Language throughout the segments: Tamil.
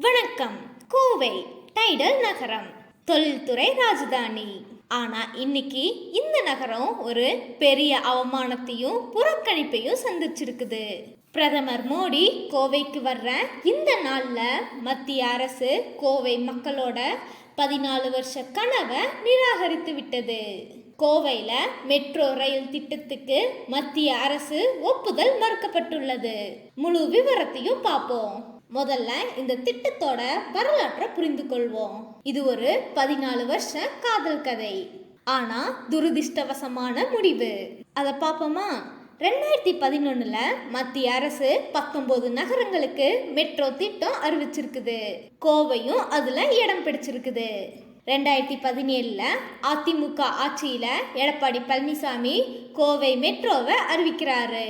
வணக்கம். கோவை டைடல் நகரம். தொழில்துறை ராஜதானி. ஆனா இன்னைக்கு இந்த நகரம் ஒரு பெரிய அவமானத்தையும் புறக்கணிப்பையும் சந்திச்சிருக்குது. பிரதமர் மோடி கோவைக்கு வர்ற இந்த நாள்ல மத்திய அரசு கோவை மக்களோட பதினாலு வருஷ கனவை நிராகரித்து விட்டது. கோவையில் மெட்ரோ ரயில் திட்டத்துக்கு மத்திய அரசு ஒப்புதல் மறுக்கப்பட்டுள்ளது. முழு விவரத்தையும் பார்ப்போம். முதல்ல இந்த திட்டத்தோட வரலாற்றை புரிந்து கொள்வோம் இது ஒரு பதினாலு வருஷ காதல் கதை. ஆனா துரதிர்ஷ்டவசமான முடிவு. அதை பார்ப்போமா ரெண்டாயிரத்தி பதினொன்னுல மத்திய அரசு பத்தொன்பது நகரங்களுக்கு மெட்ரோ திட்டம் அறிவிச்சிருக்குது. கோவையும் அதுல இடம் பிடிச்சிருக்குது. ரெண்டாயிரத்தி பதினேழுல அதிமுக ஆட்சியில எடப்பாடி பழனிசாமி கோவை மெட்ரோவை அறிவிக்கிறாரு.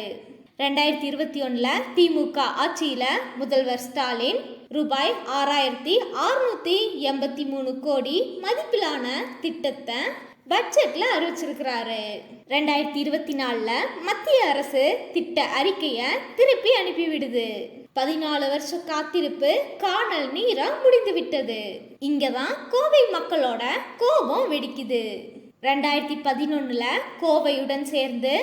ரெண்டாயிரத்தி இருபத்தி ஒன்றில் திமுக ஆட்சியில் முதல்வர் ஸ்டாலின் ரூபாய் ஆறாயிரத்தி அறுநூத்தி எண்பத்தி மூணு கோடி மதிப்பிலான திட்டத்தை பட்ஜெட்ல அறிவிச்சிருக்கிறாரு. ரெண்டாயிரத்தி இருபத்தி நாலில் மத்திய அரசு திட்ட அறிக்கையை திருப்பி அனுப்பிவிடுது. பதினாலு வருஷ காத்திருப்பு காணல் நீரா முடிந்து விட்டது இங்கதான் கோவை மக்களோட கோபம் வெடிக்குது. ரெண்டாயிரத்தி பதினொன்னுல கோவையுடன் சேர்ந்து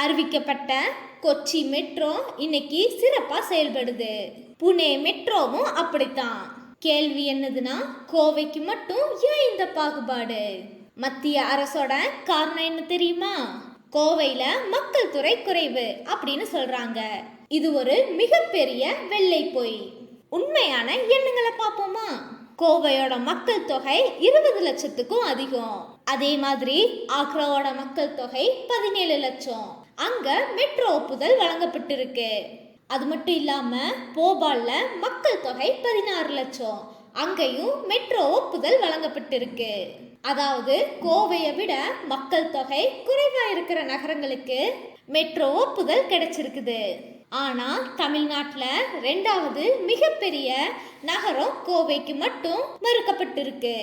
அறிவிக்கப்பட்ட கொச்சி மெட்ரோ இன்னைக்கு சிறப்பாக செயல்படுது. புனே மெட்ரோவும் அப்படித்தான். கேள்வி என்னதுன்னா கோவைக்கு மட்டும் ஏன் இந்த பாகுபாடு? மத்திய அரசோட காரணம் என்ன தெரியுமா? கோவையில மக்கள் துறை குறைவு அப்படின்னு சொல்றாங்க. இது ஒரு மிகப்பெரிய வெள்ளை பொய். உண்மையான எண்ணங்களை பார்ப்போமா? கோவையோட மக்கள் தொகை இருபது லட்சத்துக்கும் அதிகம். அதே மாதிரி ஆக்ராவோட மக்கள் தொகை பதினேழு லட்சம். அங்க மெட்ரோ ஒப்புதல் வழங்கப்பட்டிருக்கு. அது மட்டும் இல்லாம போபால்ல மக்கள் தொகை பதினாறு லட்சம். அங்கேயும் மெட்ரோ ஒப்புதல் வழங்கப்பட்டிருக்கு. அதாவது கோவையை விட மக்கள் தொகை குறைவா இருக்கிற நகரங்களுக்கு மெட்ரோ ஒப்புதல் கிடைச்சிருக்குது. ஆனால் தமிழ்நாட்டில் ரெண்டாவது மிகப்பெரிய நகரம் கோவைக்கு மட்டும் மறுக்கப்பட்டிருக்கு.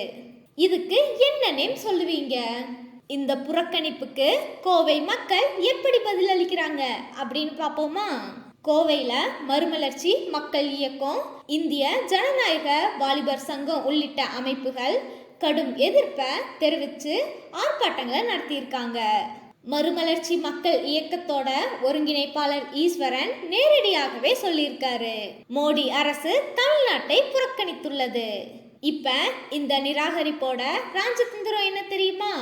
இதுக்கு என்ன நேம் சொல்லுவீங்க? இந்த புறக்கணிப்புக்கு கோவை மக்கள் எப்படி பதிலளிக்கிறாங்க அப்படின்னு பார்ப்போமா? கோவையில மறுமலர்ச்சி மக்கள் இயக்கம் இந்திய ஜனநாயக வாலிபர் சங்கம் உள்ளிட்ட அமைப்புகள் கடும் எதிர்ப்பை தெரிவித்து ஆர்ப்பாட்டங்களை நடத்தியிருக்காங்க. மறுமலர்ச்சி மக்கள் இயக்கத்தோட ஒருங்கிணைப்பாளர் ஈஸ்வரன் நேரடியாகவே சொல்லியிருக்காரு. மோடி அரசு தமிழ்நாட்டை புறக்கணித்துள்ளது. இப்ப இந்த நிராகரிப்போட ராஜதந்திரம் என்ன தெரியுமா?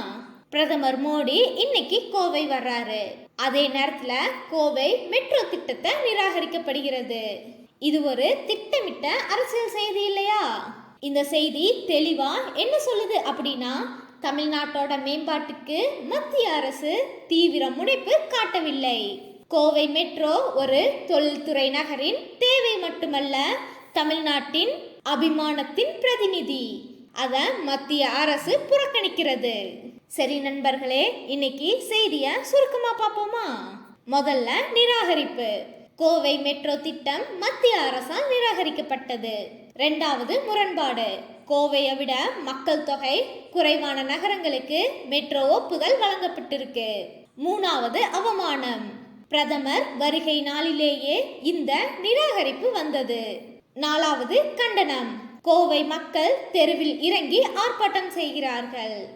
பிரதமர் மோடி இன்னைக்கு கோவை வர்றாரு. அதே நேரத்துல கோவை மெட்ரோ திட்டத்தை நிராகரிக்கப்படுகிறது. இது ஒரு திட்டமிட்ட அரசியல் செய்தி இல்லையா? இந்த செய்தி தெளிவா என்ன சொல்லுது அப்படின்னா தமிழ்நாட்டோட மேம்பாட்டுக்கு மத்திய அரசு தீவிர முனைப்பு காட்டவில்லை. கோவை மெட்ரோ ஒரு தொழில்துறை நகரின் தேவை மட்டுமல்ல தமிழ்நாட்டின் அபிமானத்தின் பிரதிநிதி. அத மத்திய அரசு புறக்கணிக்கிறது. சரி நண்பர்களே இன்னைக்கு செய்திய சுருக்கமா பார்ப்போமா? முதல்ல நிராகரிப்பு. கோவை மெட்ரோ திட்டம் மத்திய அரசால் நிராகரிக்கப்பட்டது. ரெண்டாவது முரண்பாடு. கோவையை விட மக்கள் தொகை குறைவான நகரங்களுக்கு மெட்ரோ ஒப்புதல் வழங்கப்பட்டிருக்கு. மூணாவது அவமானம். பிரதமர் வருகை நாளிலேயே இந்த நிராகரிப்பு வந்தது. நாலாவது கண்டனம். கோவை மக்கள் தெருவில் இறங்கி ஆர்ப்பாட்டம் செய்கிறார்கள்.